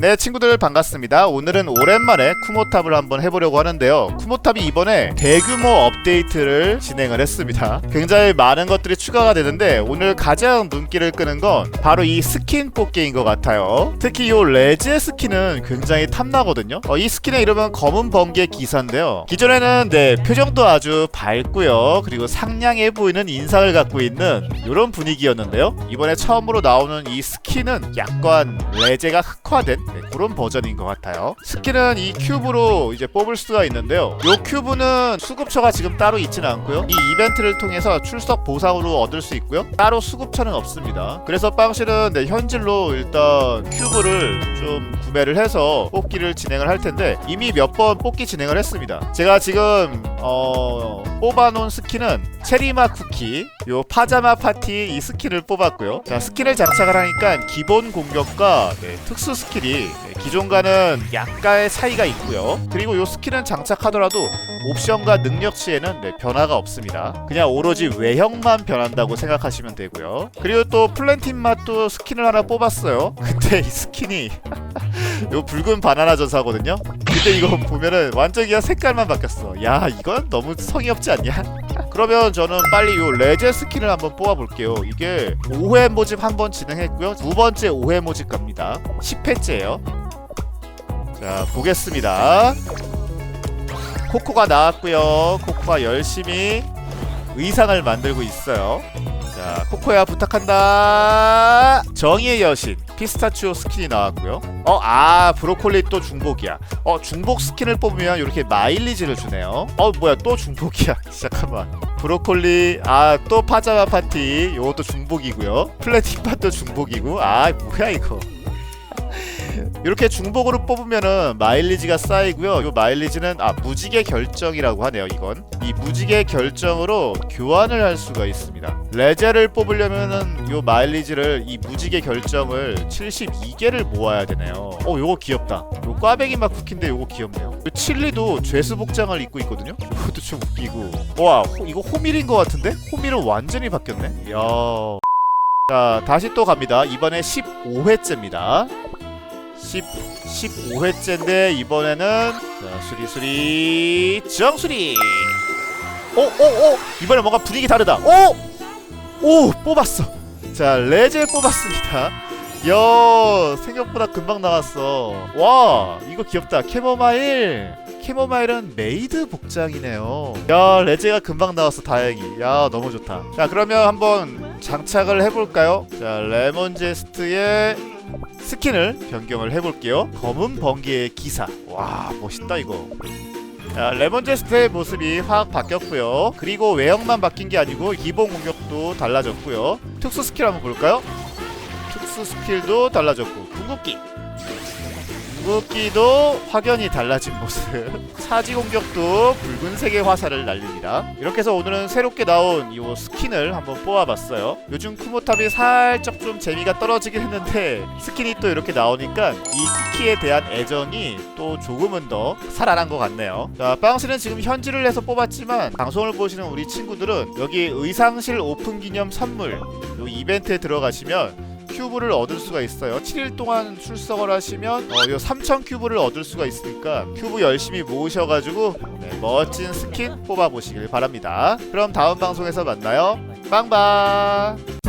네 친구들 반갑습니다. 오늘은 오랜만에 쿠모탑을 한번 해보려고 하는데요. 쿠모탑이 이번에 대규모 업데이트를 진행을 했습니다. 굉장히 많은 것들이 추가가 되는데 오늘 가장 눈길을 끄는 건 바로 이 스킨 뽑기인 것 같아요. 특히 이 레즈의 스킨은 굉장히 탐나거든요. 어, 이 스킨의 이름은 검은 번개 기사인데요. 기존에는 네 표정도 아주 밝고요. 그리고 상냥해 보이는 인상을 갖고 있는 이런 분위기였는데요. 이번에 처음으로 나오는 이 스킨은 약간 레제가 흑화된 네, 그런 버전인 것 같아요. 스킨은 이 큐브로 이제 뽑을 수가 있는데요. 이 큐브는 수급처가 지금 따로 있지는 않고요. 이 이벤트를 통해서 출석 보상으로 얻을 수 있고요. 따로 수급처는 없습니다. 그래서 빵실은 네, 현질로 일단 큐브를 좀 구매를 해서 뽑기를 진행을 할 텐데 이미 몇 번 뽑기 진행을 했습니다. 제가 지금 어, 뽑아놓은 스킨은 체리맛 쿠키, 요 파자마 파티 이 스킨을 뽑았고요. 자 스킨을 장착을 하니까 기본 공격과 네, 특수 스킬이 네, 기존과는 약간의 차이가 있고요. 그리고 요 스킨은 장착하더라도 옵션과 능력치에는 네, 변화가 없습니다. 그냥 오로지 외형만 변한다고 생각하시면 되고요. 그리고 또 플랜틴 맛도 스킨을 하나 뽑았어요. 근데 이 스킨이 요 붉은 바나나 전사거든요. 근데 이거 보면은 완전 그냥 색깔만 바뀌었어. 야 이건 너무 성의 없지 않냐? 그러면 저는 빨리 요 레제 스킨을 한번 뽑아볼게요. 이게 5회 모집 한번 진행했고요. 두 번째 5회 모집 갑니다. 10회째예요. 자 보겠습니다. 코코가 나왔고요. 코코가 열심히 의상을 만들고 있어요. 자 코코야 부탁한다. 정의의 여신 피스타치오 스킨이 나왔고요. 어 아 브로콜리 또 중복이야. 어 중복 스킨을 뽑으면 이렇게 마일리지를 주네요. 어 뭐야 또 중복이야. 잠깐만. 브로콜리 아 또 파자마 파티 요것도 중복이고요. 플래팅 팟도 중복이고 아 뭐야 이거. 이렇게 중복으로 뽑으면은 마일리지가 쌓이고요. 이 마일리지는 아 무지개 결정이라고 하네요. 이건 이 무지개 결정으로 교환을 할 수가 있습니다. 레제를 뽑으려면은 이 마일리지를 이 무지개 결정을 72개를 모아야 되네요. 어, 요거 귀엽다. 요 꽈배기 맛 쿠키인데 요거 귀엽네요. 요 칠리도 죄수 복장을 입고 있거든요. 이것도 좀 웃기고. 와, 호, 이거 호밀인 것 같은데? 호밀은 완전히 바뀌었네. 이야. 자, 다시 또 갑니다. 이번에 15회째입니다. 10, 15회째인데 이번에는 자, 수리수리 정수리. 오오 오. 이번에 뭔가 분위기 다르다. 오! 오 뽑았어. 자 레제 뽑았습니다. 야 생각보다 금방 나왔어. 와 이거 귀엽다. 캐모마일. 캐모마일은 메이드 복장이네요. 야 레제가 금방 나왔어. 다행히. 야 너무 좋다. 자 그러면 한번 장착을 해볼까요 자 레몬 제스트의 스킨을 변경을 해볼게요. 검은 번개의 기사. 와 멋있다 이거. 자, 레몬 제스트의 모습이 확 바뀌었고요. 그리고 외형만 바뀐 게 아니고 기본 공격도 달라졌고요. 특수 스킬 한번 볼까요? 특수 스킬도 달라졌고 궁극기. 궁극기도 확연히 달라진 모습. 차지 공격도 붉은색의 화살을 날립니다. 이렇게 해서 오늘은 새롭게 나온 이 스킨을 한번 뽑아봤어요. 요즘 쿠모탑이 살짝 좀 재미가 떨어지긴 했는데 스킨이 또 이렇게 나오니까 이 쿠키에 대한 애정이 또 조금은 더 살아난 것 같네요. 자, 빵스는 지금 현질을 해서 뽑았지만 방송을 보시는 우리 친구들은 여기 의상실 오픈 기념 선물 요 이벤트에 들어가시면 큐브를 얻을 수가 있어요. 7일 동안 출석을 하시면 어, 요3,000 큐브를 얻을 수가 있으니까 큐브 열심히 모으셔가지고 네, 멋진 스킨 뽑아보시길 바랍니다. 그럼 다음 방송에서 만나요. 빵빵.